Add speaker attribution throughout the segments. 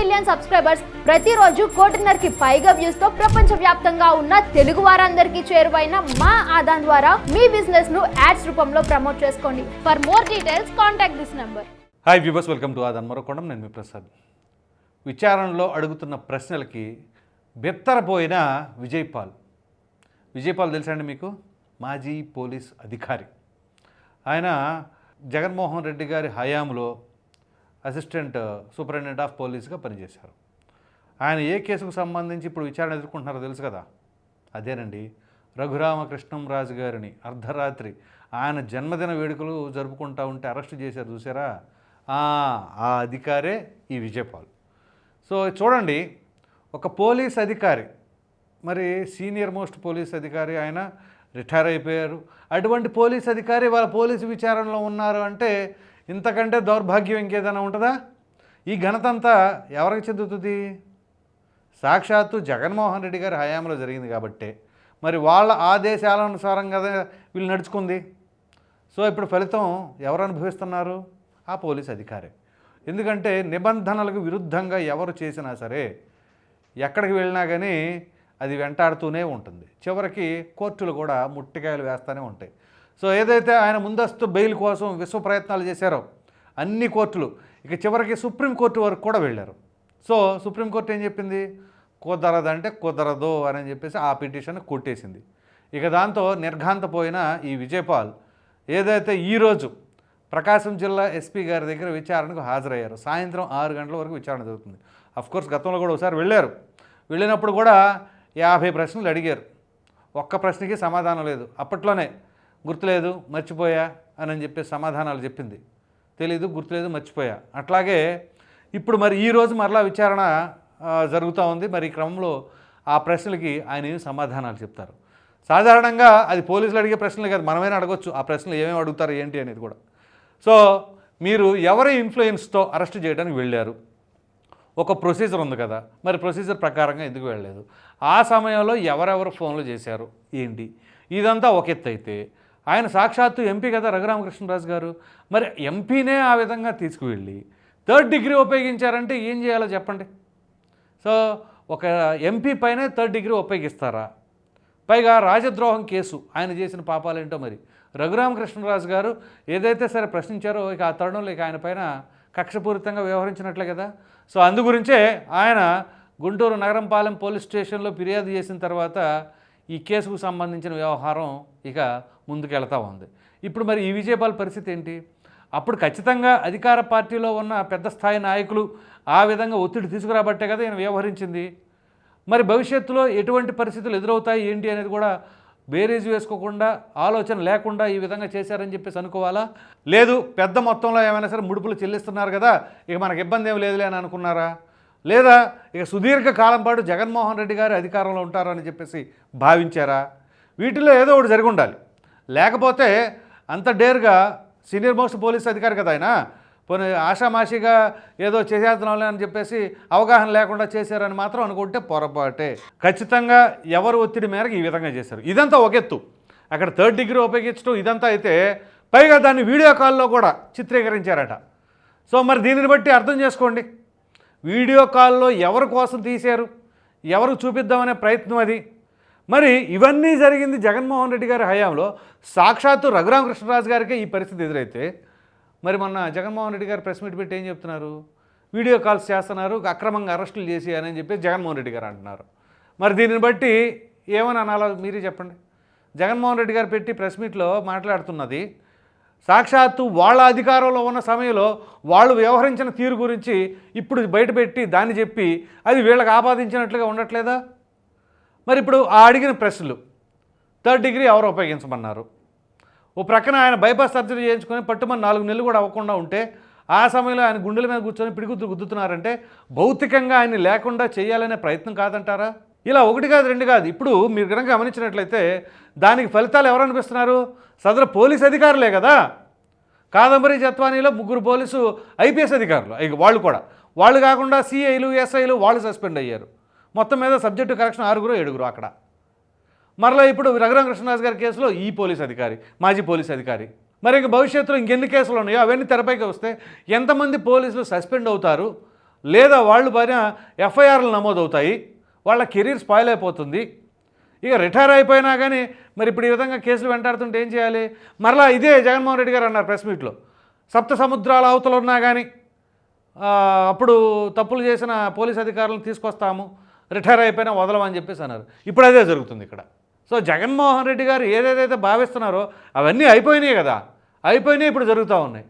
Speaker 1: Million subscribers ప్రతిరోజు కోటిన్నరకి పైగా వ్యూస్తో ప్రపంచ వ్యాప్తంగా ఉన్న తెలుగు వారందరికీ చేరువైన మా ఆదాన్ ద్వారా మీ బిజినెస్ను యాడ్స్ రూపంలో ప్రమోట్ చేసుకోండి. For more details contact this number
Speaker 2: hi viewers welcome to Aadan మరొకొండం నేను మీ ప్రసాద్. విచారణలో అడుగుతున్న ప్రశ్నలకి బెత్తరపోయిన విజయపాల్ విజయపాల్ తెలుసా అండి మీకు? మాజీ పోలీస్ అధికారి. ఆయన జగన్మోహన్ రెడ్డి గారి హయాంలో అసిస్టెంట్ సూపరింటెండెంట్ ఆఫ్ పోలీస్గా పనిచేశారు. ఆయన ఏ కేసుకు సంబంధించి ఇప్పుడు విచారణ ఎదుర్కొంటున్నారో తెలుసు కదా? అదేనండి రఘురామకృష్ణం రాజు గారిని అర్ధరాత్రి ఆయన జన్మదిన వేడుకలు జరుపుకుంటా ఉంటే అరెస్ట్ చేశారు చూసారా? ఆ ఆ అధికారే ఈ విజయపాల్. సో చూడండి ఒక పోలీస్ అధికారి మరి సీనియర్ మోస్ట్ పోలీస్ అధికారి ఆయన రిటైర్ అయిపోయారు. అటువంటి పోలీస్ అధికారి వాళ్ళ పోలీసు విచారణలో ఉన్నారు అంటే ఇంతకంటే దౌర్భాగ్యం ఇంకేదైనా ఉంటుందా? ఈ ఘనత అంతా ఎవరికి చెందుతుంది? సాక్షాత్తు జగన్మోహన్ రెడ్డి గారి హయాంలో జరిగింది కాబట్టే. మరి వాళ్ళ ఆదేశాల అనుసారం కదా వీళ్ళు నడుచుకుంది. సో ఇప్పుడు ఫలితం ఎవరు అనుభవిస్తున్నారు? ఆ పోలీస్ అధికారి. ఎందుకంటే నిబంధనలకు విరుద్ధంగా ఎవరు చేసినా సరే ఎక్కడికి వెళ్ళినా కానీ అది వెంటాడుతూనే ఉంటుంది. చివరికి కోర్టులు కూడా ముట్టికాయలు వేస్తూనే ఉంటాయి. సో ఏదైతే ఆయన ముందస్తు బెయిల్ కోసం విశ్వ ప్రయత్నాలు చేశారో అన్ని కోర్టులు ఇక చివరికి సుప్రీంకోర్టు వరకు కూడా వెళ్ళారు. సో సుప్రీంకోర్టు ఏం చెప్పింది? కుదరదంటే కుదరదు అని చెప్పేసి ఆ పిటిషన్ కొట్టేసింది. ఇక దాంతో నిర్ఘాంతపోయిన ఈ విజయపాల్ ఏదైతే ఈరోజు ప్రకాశం జిల్లా ఎస్పీ గారి దగ్గర విచారణకు హాజరయ్యారు. సాయంత్రం ఆరు గంటల వరకు విచారణ జరుగుతుంది. కోర్స్ గతంలో కూడా ఒకసారి వెళ్ళారు. వెళ్ళినప్పుడు కూడా యాభై ప్రశ్నలు అడిగారు. ఒక్క ప్రశ్నకి సమాధానం లేదు. అప్పట్లోనే గుర్తులేదు మర్చిపోయా అని చెప్పి సమాధానాలు చెప్పింది. తెలీదు గుర్తులేదు మర్చిపోయా. అట్లాగే ఇప్పుడు మరి ఈరోజు మరలా విచారణ జరుగుతూ ఉంది. మరి ఈ క్రమంలో ఆ ప్రశ్నలకి ఆయన సమాధానాలు చెప్తారు? సాధారణంగా అది పోలీసులు అడిగే ప్రశ్నలు కాదు మనమైనా అడగొచ్చు. ఆ ప్రశ్నలు ఏమేమి అడుగుతారు ఏంటి అనేది కూడా. సో మీరు ఎవరి ఇన్ఫ్లుయెన్స్తో అరెస్ట్ చేయడానికి వెళ్ళారు? ఒక ప్రొసీజర్ ఉంది కదా. మరి ప్రొసీజర్ ప్రకారంగా ఎందుకు వెళ్ళలేదు? ఆ సమయంలో ఎవరెవరు ఫోన్లు చేశారు? ఏంటి? ఇదంతా ఒక ఎత్తు అయితే ఆయన సాక్షాత్తు ఎంపీ కదా రఘురామకృష్ణరాజు గారు. మరి ఎంపీనే ఆ విధంగా తీసుకువెళ్ళి థర్డ్ డిగ్రీ ఉపయోగించారంటే ఏం చేయాలో చెప్పండి. సో ఒక ఎంపీ పైనే థర్డ్ డిగ్రీ ఉపయోగిస్తారా? పైగా రాజద్రోహం కేసు ఆయన చేసిన పాపాలేంటో మరి. రఘురామకృష్ణరాజు గారు ఏదైతే సరే ప్రశ్నించారో ఇక ఆ తరుణంలో ఇక ఆయన పైన కక్షపూరితంగా వ్యవహరించినట్లే కదా. సో అందు గురించే ఆయన గుంటూరు నగరంపాలెం పోలీస్ స్టేషన్లో ఫిర్యాదు చేసిన తర్వాత ఈ కేసుకు సంబంధించిన వ్యవహారం ఇక ముందుకెళ్తా ఉంది. ఇప్పుడు మరి ఈ విజయపాల్ పరిస్థితి ఏంటి? అప్పుడు ఖచ్చితంగా అధికార పార్టీలో ఉన్న పెద్ద స్థాయి నాయకులు ఆ విధంగా ఒత్తిడి తీసుకురాబట్టే కదా ఈయన వ్యవహరించింది. మరి భవిష్యత్తులో ఎటువంటి పరిస్థితులు ఎదురవుతాయి ఏంటి అనేది కూడా బేరేజ్ వేసుకోకుండా ఆలోచన లేకుండా ఈ విధంగా చేశారని చెప్పేసి అనుకోవాలా? లేదు పెద్ద మొత్తంలో ఏమైనా సరే ముడుపులు చెల్లిస్తున్నారు కదా ఇక మనకి ఇబ్బంది ఏం లేదులే అని అనుకున్నారా? లేదా ఇక సుదీర్ఘ కాలం పాటు జగన్మోహన్ రెడ్డి గారు అధికారంలో ఉంటారని చెప్పేసి భావించారా? వీటిలో ఏదో ఒకటి జరిగి ఉండాలి. లేకపోతే అంత డేర్గా సీనియర్ మోస్ట్ పోలీస్ అధికారి కదా ఆయన. పోనీ ఆషామాషిగా ఏదో చేసేస్తున్నాంలే అని చెప్పేసి అవగాహన లేకుండా చేశారని మాత్రం అనుకుంటే పొరపాటే. ఖచ్చితంగా ఎవరు ఒత్తిడి మేరకు ఈ విధంగా చేశారు. ఇదంతా ఒక ఎత్తు. అక్కడ థర్డ్ డిగ్రీ ఉపయోగించడం ఇదంతా అయితే పైగా దాన్ని వీడియో కాల్లో కూడా చిత్రీకరించారట. సో మరి దీనిని బట్టి అర్థం చేసుకోండి. వీడియో కాల్లో ఎవరి కోసం తీశారు? ఎవరు చూపిద్దామనే ప్రయత్నం అది? మరి ఇవన్నీ జరిగింది జగన్మోహన్ రెడ్డి గారి హయాంలో. సాక్షాత్తు రఘురామకృష్ణరాజు గారికి ఈ పరిస్థితి ఎదురైతే మరి మొన్న జగన్మోహన్ రెడ్డి గారు ప్రెస్ మీట్ పెట్టి ఏం చెప్తున్నారు? వీడియో కాల్స్ చేస్తున్నారు అక్రమంగా అరెస్టులు చేసేయాలని చెప్పి జగన్మోహన్ రెడ్డి గారు అంటున్నారు. మరి దీనిని బట్టి ఏమని అనాలో మీరే చెప్పండి. జగన్మోహన్ రెడ్డి గారు పెట్టి ప్రెస్ మీట్లో మాట్లాడుతున్నది సాక్షాత్తు వాళ్ళ అధికారంలో ఉన్న సమయంలో వాళ్ళు వ్యవహరించిన తీరు గురించి ఇప్పుడు బయటపెట్టి దాన్ని చెప్పి అది వీళ్ళకి ఆపాదించినట్లుగా ఉండట్లేదా? మరి ఇప్పుడు ఆ అడిగిన ప్రశ్నలు థర్డ్ డిగ్రీ ఎవరు ఉపయోగించమన్నారు? ఓ ప్రక్కన ఆయన బైపాస్ సర్జరీ చేయించుకొని పట్టుమని నాలుగు నెలలు కూడా అవ్వకుండా ఉంటే ఆ సమయంలో ఆయన గుండెల మీద కూర్చొని పిడిగుద్దు గుద్దుతున్నారంటే భౌతికంగా ఆయన్ని లేకుండా చేయాలనే ప్రయత్నం కాదంటారా? ఇలా ఒకటి కాదు రెండు కాదు. ఇప్పుడు మీరు కనుక గమనించినట్లయితే దానికి ఫలితాలు ఎవరు అనిపిస్తున్నారు సదరు పోలీస్ అధికారులే కదా. కాదంబరి జత్వానీలో ముగ్గురు పోలీసు ఐపీఎస్ అధికారులు వాళ్ళు కూడా. వాళ్ళు కాకుండా సిఐలు ఎస్ఐలు వాళ్ళు సస్పెండ్ అయ్యారు. మొత్తం మీద సబ్జెక్టు కరెక్షన్ ఆరుగురు ఏడుగురు అక్కడ. మరలా ఇప్పుడు రఘురామకృష్ణరాజు గారి కేసులో ఈ పోలీస్ అధికారి మాజీ పోలీస్ అధికారి. మరి ఇంక భవిష్యత్తులో ఇంకెన్ని కేసులు ఉన్నాయో అవన్నీ తెరపైకి వస్తే ఎంతమంది పోలీసులు సస్పెండ్ అవుతారు? లేదా వాళ్ళు పైన ఎఫ్ఐఆర్లు నమోదవుతాయి? వాళ్ళ కెరీర్ స్పాయిల్ అయిపోతుంది. ఇక రిటైర్ అయిపోయినా కానీ మరి ఇప్పుడు ఈ విధంగా కేసులు వెంటాడుతుంటే ఏం చేయాలి? మరలా ఇదే జగన్మోహన్ రెడ్డి గారు అన్నారు ప్రెస్ మీట్లో. సప్త సముద్రాల అవతలు ఉన్నా కానీ అప్పుడు తప్పులు చేసిన పోలీస్ అధికారులను తీసుకొస్తాము రిటైర్ అయిపోయినా వదలమని చెప్పేసి అన్నారు. ఇప్పుడు అదే జరుగుతుంది ఇక్కడ. సో జగన్మోహన్ రెడ్డి గారు ఏదేదైతే భావిస్తున్నారో అవన్నీ అయిపోయినాయి కదా. అయిపోయినాయి ఇప్పుడు జరుగుతూ ఉన్నాయి.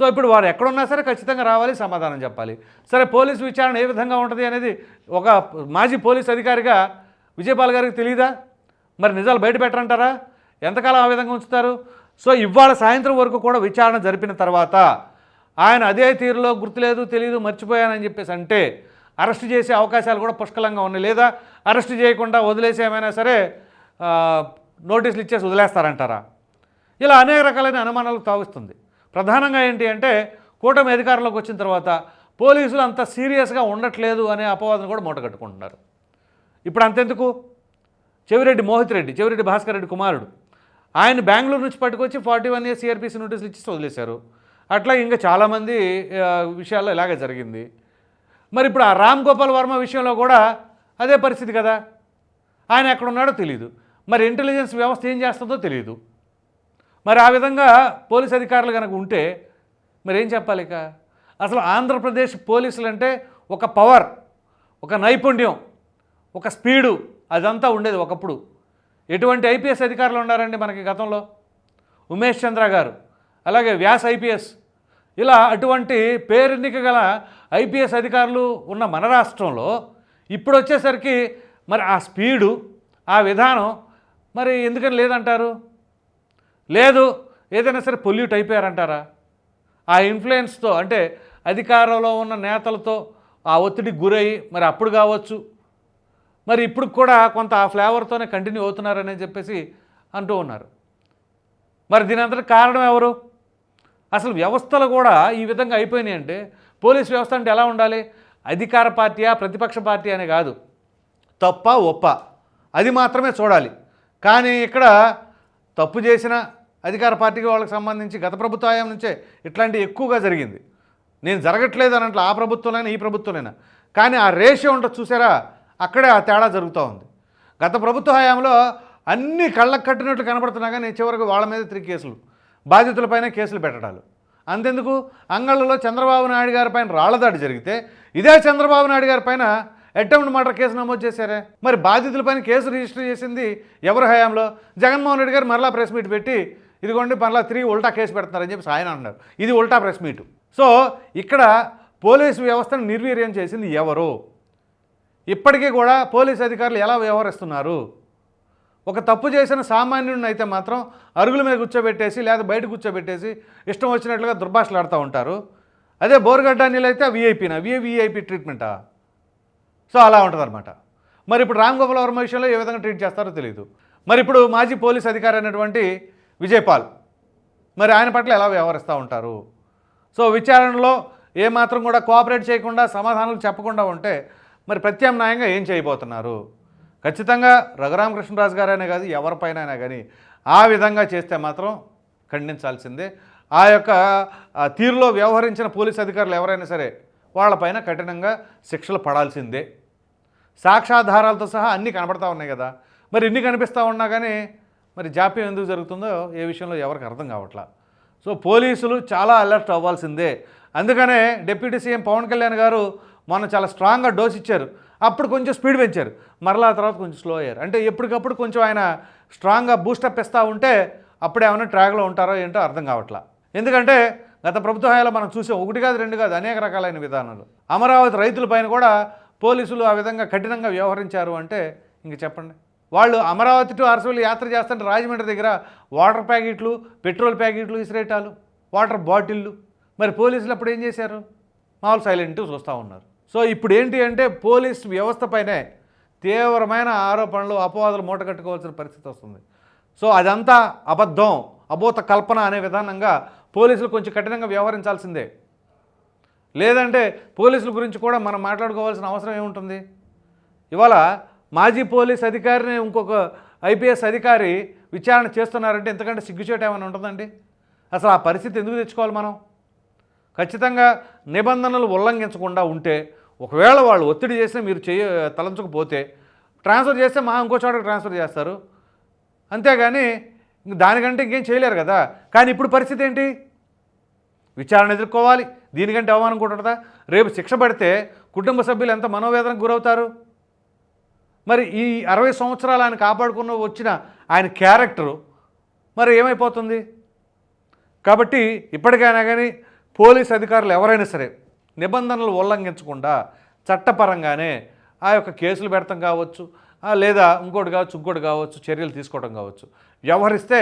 Speaker 2: సో ఇప్పుడు వారు ఎక్కడున్నా సరే ఖచ్చితంగా రావాలి సమాధానం చెప్పాలి. సరే పోలీసు విచారణ ఏ విధంగా ఉంటుంది అనేది ఒక మాజీ పోలీస్ అధికారిగా విజయపాల్ గారికి తెలియదా మరి నిజాలు బయట పెట్టరంటారా? ఎంతకాలం ఆ విధంగా ఉంచుతారు? సో ఇవాళ సాయంత్రం వరకు కూడా విచారణ జరిపిన తర్వాత ఆయన అదే తీరులో గుర్తులేదు తెలియదు మర్చిపోయానని చెప్పేసి అంటే అరెస్ట్ చేసే అవకాశాలు కూడా పుష్కలంగా ఉన్నాయి. లేదా అరెస్ట్ చేయకుండా వదిలేసి ఏమైనా సరే నోటీసులు ఇచ్చేసి వదిలేస్తారంటారా? ఇలా అనేక రకాలైన అనుమానాలు తావిస్తుంది. ప్రధానంగా ఏంటి అంటే కూటమి అధికారంలోకి వచ్చిన తర్వాత పోలీసులు అంత సీరియస్గా ఉండట్లేదు అనే అపవాదం కూడా మూటగట్టుకుంటున్నారు ఇప్పుడు అంతెందుకు? చెవిరెడ్డి మోహిత్ రెడ్డి చెవిరెడ్డి భాస్కర్ రెడ్డి కుమారుడు. ఆయన బెంగళూరు నుంచి పట్టుకొచ్చి ఫార్టీ వన్ ఇయర్స్ సిఆర్పిసి నోటీసులు ఇచ్చి వదిలేశారు. అట్లా ఇంకా చాలామంది విషయాల్లో ఇలాగే జరిగింది. మరి ఇప్పుడు ఆ రామ్ గోపాల్ వర్మ విషయంలో కూడా అదే పరిస్థితి కదా? ఆయన ఎక్కడున్నాడో తెలియదు మరి ఇంటెలిజెన్స్ వ్యవస్థ ఏం చేస్తుందో తెలియదు మరి ఆ విధంగా పోలీస్ అధికారులు కనుక ఉంటే మరి ఏం చెప్పాలి ఇక? అసలు ఆంధ్రప్రదేశ్ పోలీసులు అంటే ఒక పవర్ ఒక నైపుణ్యం ఒక స్పీడు అదంతా ఉండేది ఒకప్పుడు. ఎటువంటి ఐపీఎస్ అధికారులు ఉన్నారండి మనకి గతంలో? ఉమేష్ చంద్ర గారు అలాగే వ్యాస్ ఐపీఎస్. ఇలా అటువంటి పేరెన్నిక గల ఐపీఎస్ అధికారులు ఉన్న మన రాష్ట్రంలో ఇప్పుడు వచ్చేసరికి మరి ఆ స్పీడు ఆ విధానం మరి ఎందుకని లేదంటారు? లేదు ఏదైనా సరే పొల్యూట్ అయిపోయారంటారా? ఆ ఇన్ఫ్లుయెన్స్తో అంటే అధికారంలో ఉన్న నేతలతో ఆ ఒత్తిడికి గురయ్యి మరి అప్పుడు కావచ్చు. మరి ఇప్పుడు కూడా కొంత ఆ ఫ్లేవర్తోనే కంటిన్యూ అవుతున్నారని చెప్పేసి అంటూ ఉన్నారు. మరి దీని అంతటి కారణం ఎవరు? అసలు వ్యవస్థలు కూడా ఈ విధంగా అయిపోయినాయి అంటే పోలీస్ వ్యవస్థ అంటే ఎలా ఉండాలి? అధికార పార్టీయా ప్రతిపక్ష పార్టీ అనే కాదు. తప్ప ఒప్ప. అది మాత్రమే చూడాలి. కానీ ఇక్కడ తప్పు చేసిన అధికార పార్టీకి వాళ్ళకి సంబంధించి గత ప్రభుత్వాయం నుంచే ఇట్లాంటివి ఎక్కువగా జరిగింది. నేను జరగట్లేదు అన్నట్లు ఆ ప్రభుత్వంలోనే ఈ ప్రభుత్వంలోనే కానీ ఆ రేషియో ఉంటుంది చూసారా అక్కడే ఆ తేడా జరుగుతూ ఉంది. గత ప్రభుత్వ హయాంలో అన్ని కళ్ళకు కట్టినట్లు కనబడుతున్నా కానీ చివరికి వాళ్ళ మీద తిరిగి కేసులు బాధితులపైన కేసులు పెట్టడాలు. అంతెందుకు? అంగళ్ళలో చంద్రబాబు నాయుడు గారి పైన రాళ్ళదాడి జరిగితే ఇదే చంద్రబాబు నాయుడు గారి పైన అటెంప్ట్ మర్డర్ కేసు నమోదు చేశారే. మరి బాధితులపైన కేసు రిజిస్టర్ చేసింది ఎవరి హయాంలో? జగన్మోహన్ రెడ్డి గారు మరలా ప్రెస్ మీట్ పెట్టి ఇదిగోండి మళ్ళీ తిరిగి ఉల్టా కేసు పెడుతున్నారని చెప్పి ఆయన అన్నారు ఇది ఉల్టా ప్రెస్ మీట్. సో ఇక్కడ పోలీసు వ్యవస్థను నిర్వీర్యం చేసింది ఎవరు? ఇప్పటికీ కూడా పోలీస్ అధికారులు ఎలా వ్యవహరిస్తున్నారు? ఒక తప్పు చేసిన సామాన్యుడిని అయితే మాత్రం అరుగుల మీద కూర్చోబెట్టేసి లేదా బయట కూర్చోబెట్టేసి ఇష్టం వచ్చినట్లుగా దుర్భాషలాడుతూ ఉంటారు. అదే బోర్గడ్డ నీళ్ళు అయితే వీఐపీనా విఏ ట్రీట్మెంటా సో అలా ఉంటుందన్నమాట. మరి ఇప్పుడు రామ్ గోపాల్ వర్మ విషయంలో ఏ విధంగా ట్రీట్ చేస్తారో తెలియదు మరి ఇప్పుడు మాజీ పోలీస్ అధికారి అయినటువంటి విజయపాల్. మరి ఆయన పట్ల ఎలా వ్యవహరిస్తూ ఉంటారు? సో విచారణలో ఏమాత్రం కూడా కోఆపరేట్ చేయకుండా సమాధానాలు చెప్పకుండా ఉంటే మరి ప్రత్యామ్నాయంగా ఏం చేయబోతున్నారు? ఖచ్చితంగా రఘురామకృష్ణరాజు గారైనా కాదు ఎవరిపైన అయినా కానీ ఆ విధంగా చేస్తే మాత్రం ఖండించాల్సిందే. ఆ యొక్క తీరులో వ్యవహరించిన పోలీస్ అధికారులు ఎవరైనా సరే వాళ్ళపైన కఠినంగా శిక్షలు పడాల్సిందే. సాక్ష్యాధారాలతో సహా అన్నీ కనబడతా ఉన్నాయి కదా. మరి ఇన్ని కనిపిస్తూ ఉన్నా కానీ మరి జాప్యం ఎందుకు జరుగుతుందో ఏ విషయంలో ఎవరికి అర్థం కావట్లా. సో పోలీసులు చాలా అలర్ట్ అవ్వాల్సిందే. అందుకనే డిప్యూటీ సీఎం పవన్ కళ్యాణ్ గారు మొన్న చాలా స్ట్రాంగ్గా డోస్ ఇచ్చారు. అప్పుడు కొంచెం స్పీడ్ పెంచారు. మరలా తర్వాత కొంచెం స్లో అయ్యారు. అంటే ఎప్పటికప్పుడు కొంచెం ఆయన స్ట్రాంగ్గా బూస్టప్ ఇస్తూ ఉంటే అప్పుడు ఏమైనా ట్రాక్లో ఉంటారో ఏంటో అర్థం కావట్లా. ఎందుకంటే గత ప్రభుత్వ హయాంలో మనం చూసాం ఒకటి కాదు రెండు కాదు అనేక రకాలైన విధానాలు. అమరావతి రైతులపైన కూడా పోలీసులు ఆ విధంగా కఠినంగా వ్యవహరించారు అంటే ఇంక చెప్పండి. వాళ్ళు అమరావతి టు అరసవల్లి యాత్ర చేస్తుంటే రాజమండ్రి దగ్గర వాటర్ ప్యాకెట్లు పెట్రోల్ ప్యాకెట్లు ఇసిరేటాలు వాటర్ బాటిళ్ళు. మరి పోలీసులు అప్పుడు ఏం చేశారు? మామూలు సైలెంట్ చూస్తూ ఉన్నారు. సో ఇప్పుడు ఏంటి అంటే పోలీస్ వ్యవస్థపైనే తీవ్రమైన ఆరోపణలు అపవాదులు మూటగట్టుకోవాల్సిన పరిస్థితి వస్తుంది. సో అదంతా అబద్ధం అబోత కల్పన అనే విధానంగా పోలీసులు కొంచెం కఠినంగా వ్యవహరించాల్సిందే. లేదంటే పోలీసుల గురించి కూడా మనం మాట్లాడుకోవాల్సిన అవసరం ఏముంటుంది? ఇవాళ మాజీ పోలీస్ అధికారిని ఇంకొక ఐపీఎస్ అధికారి విచారణ చేస్తున్నారంటే ఎంతకంటే సిగ్గుచేట ఏమైనా ఉంటుందండి? అసలు ఆ పరిస్థితి ఎందుకు తెచ్చుకోవాలి మనం? ఖచ్చితంగా నిబంధనలు ఉల్లంఘించకుండా ఉంటే ఒకవేళ వాళ్ళు ఒత్తిడి చేస్తే మీరు చేయ తలంచకపోతే ట్రాన్స్ఫర్ చేస్తే మా ఇంకో చోటకి ట్రాన్స్ఫర్ చేస్తారు. అంతేగాని ఇంక దానికంటే ఇంకేం చేయలేరు కదా. కానీ ఇప్పుడు పరిస్థితి ఏంటి? విచారణ ఎదుర్కోవాలి. దీనికంటే అవమానం కూడా రేపు శిక్ష పడితే కుటుంబ సభ్యులు ఎంత మనోవేదనకు గురవుతారు? మరి ఈ అరవై సంవత్సరాలు ఆయన కాపాడుకున్న వచ్చిన ఆయన క్యారెక్టరు మరి ఏమైపోతుంది? కాబట్టి ఇప్పటికైనా కానీ పోలీస్ అధికారులు ఎవరైనా సరే నిబంధనలు ఉల్లంఘించకుండా చట్టపరంగానే ఆ యొక్క కేసులు పెడతాం కావచ్చు లేదా ఇంకోటి కావచ్చు ఇంకోటి కావచ్చు చర్యలు తీసుకోవడం కావచ్చు. వ్యవహరిస్తే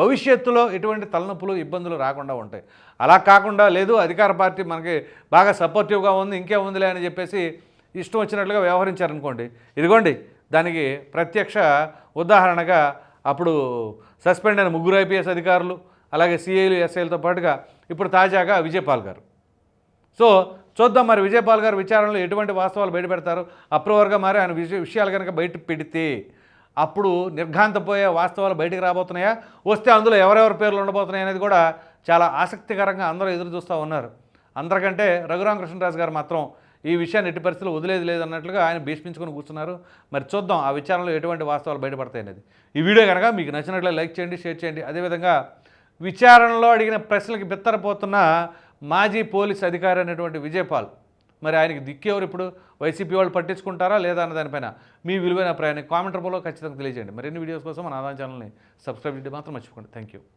Speaker 2: భవిష్యత్తులో ఎటువంటి తలనొప్పులు ఇబ్బందులు రాకుండా ఉంటాయి. అలా కాకుండా లేదు అధికార పార్టీ మనకి బాగా సపోర్టివ్గా ఉంది ఇంకే ఉందిలే అని చెప్పేసి ఇష్టం వచ్చినట్లుగా వ్యవహరించారనుకోండి. ఇదిగోండి దానికి ప్రత్యక్ష ఉదాహరణగా అప్పుడు సస్పెండ్ అయిన ముగ్గురు ఐపీఎస్ అధికారులు అలాగే సిఐలు ఎస్ఐలతో పాటుగా ఇప్పుడు తాజాగా విజయపాల్ గారు. సో చూద్దాం మరి విజయపాల్ గారు విచారణలో ఎటువంటి వాస్తవాలు బయటపెడతారు? అప్రూవర్గా మారి ఆయన విషయ విషయాలు కనుక బయట పెడితే అప్పుడు నిర్ఘాంతపోయే వాస్తవాలు బయటికి రాబోతున్నాయా? వస్తే అందులో ఎవరెవరి పేర్లు ఉండబోతున్నాయి అనేది కూడా చాలా ఆసక్తికరంగా అందరూ ఎదురు చూస్తూ ఉన్నారు. అందరికంటే రఘురామకృష్ణరాజు గారు మాత్రం ఈ విషయాన్ని ఎట్టి పరిస్థితుల్లో వదిలేదు లేదన్నట్లుగా ఆయన భీష్మించుకొని కూర్చున్నారు. మరి చూద్దాం ఆ విచారణలో ఎటువంటి వాస్తవాలు బయటపడతాయి అనేది. ఈ వీడియో కనుక మీకు నచ్చినట్లే లైక్ చేయండి షేర్ చేయండి. అదేవిధంగా విచారణలో అడిగిన ప్రశ్నలకు బిత్తరపోతున్న మాజీ పోలీస్ అధికారి అనేటువంటి విజయపాల్ మరి ఆయనకి దిక్కేవారు ఇప్పుడు? వైసీపీ వాళ్ళు పట్టించుకుంటారా లేదా అన్న దానిపైన మీ విలువైన ప్రయాణం కామెంట్ రూపంలో ఖచ్చితంగా తెలియజేయండి. మరిన్ని వీడియోస్ కోసం మన ఆదాయం ఛానల్ని సబ్స్క్రైబ్ చేయడం. మాత్రం మర్చిపోకండి. Thank you